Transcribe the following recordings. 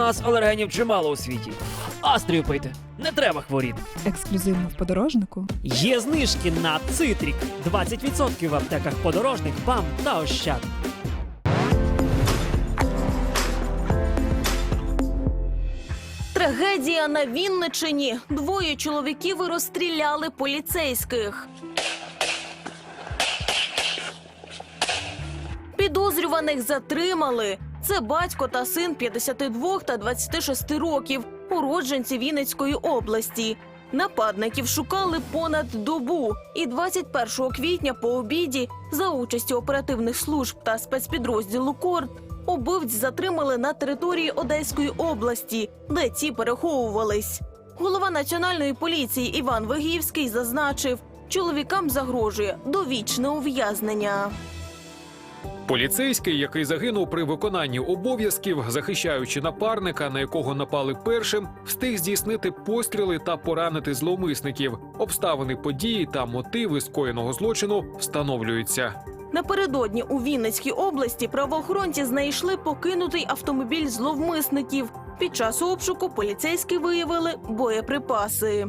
нас алергенів чимало у світі. Астрію пийте, не треба хворіти. Ексклюзивно в подорожнику. Є знижки на цитрік. 20% в аптеках подорожник, бам та ощад. Трагедія на Вінничині. Двоє чоловіків розстріляли поліцейських. Підозрюваних затримали. Це батько та син 52 та 26 років, уродженці Вінницької області. Нападників шукали понад добу, і 21 квітня по обіді за участю оперативних служб та спецпідрозділу Корд убивць затримали на території Одеської області, де ті переховувались. Голова національної поліції Іван Вигівський зазначив, чоловікам загрожує довічне ув'язнення. Поліцейський, який загинув при виконанні обов'язків, захищаючи напарника, на якого напали першим, встиг здійснити постріли та поранити зловмисників. Обставини події та мотиви скоєного злочину встановлюються. Напередодні у Вінницькій області правоохоронці знайшли покинутий автомобіль зловмисників. Під час обшуку поліцейські виявили боєприпаси.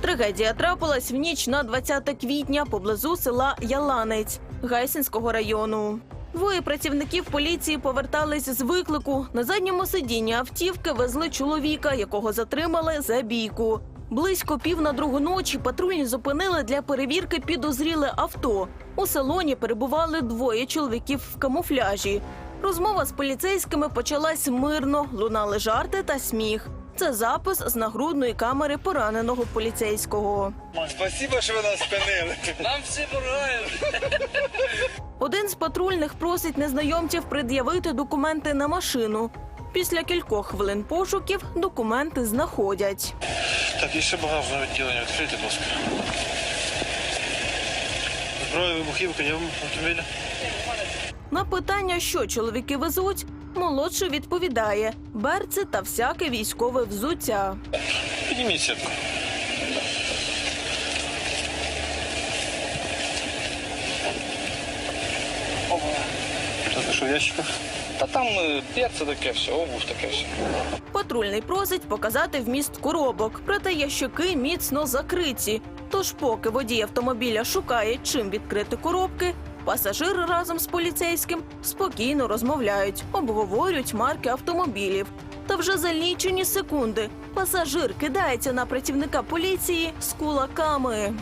Трагедія трапилась в ніч на 20 квітня поблизу села Яланець Гайсинського району. Двоє працівників поліції повертались з виклику. На задньому сидінні автівки везли чоловіка, якого затримали за бійку. Близько пів на другу ночі патрульні зупинили для перевірки підозріле авто. У салоні перебували двоє чоловіків в камуфляжі. Розмова з поліцейськими почалась мирно, лунали жарти та сміх. Це запис з нагрудної камери пораненого поліцейського. Спасибо, що ви нас спинили. Нам всі помагають. Один з патрульних просить незнайомців пред'явити документи на машину. Після кількох хвилин пошуків документи знаходять. Так, і ще багажне відділення. Відкрийте, будь ласка. Зброя, вибухівка, є в автомобілі? На питання, що чоловіки везуть, молодший відповідає: берці та всяке військове взуття. Підніміть сітку. А що в ящиках? Та там е, таке все, обув таке все. Патрульний просить показати вміст коробок, проте ящики міцно закриті. Тож, поки водій автомобіля шукає, чим відкрити коробки, пасажири разом з поліцейським спокійно розмовляють, обговорюють марки автомобілів. Та вже за лічені секунди пасажир кидається на працівника поліції з кулаками.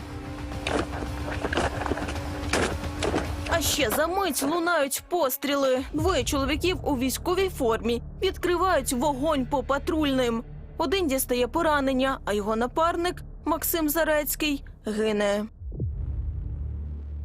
А ще за мить лунають постріли. Двоє чоловіків у військовій формі відкривають вогонь по патрульним. Один дістає поранення, а його напарник Максим Зарецький гине.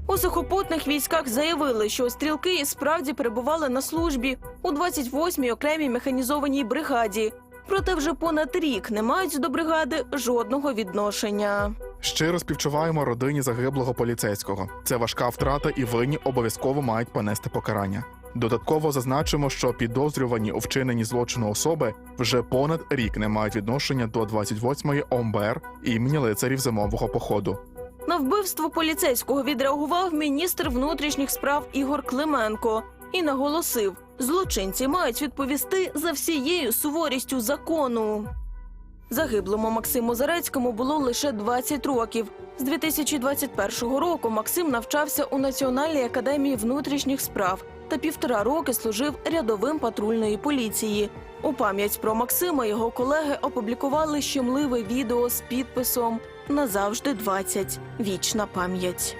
У сухопутних військах заявили, що стрілки і справді перебували на службі у 28-й окремій механізованій бригаді. Проте вже понад рік не мають до бригади жодного відношення. Щиро співчуваємо родині загиблого поліцейського. Це важка втрата, і винні обов'язково мають понести покарання. Додатково зазначимо, що підозрювані у вчиненні злочину особи вже понад рік не мають відношення до 28-ї ОМБР імені лицарів зимового походу. На вбивство поліцейського відреагував міністр внутрішніх справ Ігор Клименко і наголосив: злочинці мають відповісти за всією суворістю закону. Загиблому Максиму Зарецькому було лише 20 років. З 2021 року Максим навчався у Національній академії внутрішніх справ та півтора роки служив рядовим патрульної поліції. У пам'ять про Максима його колеги опублікували щемливе відео з підписом Назавжди 20. Вічна пам'ять.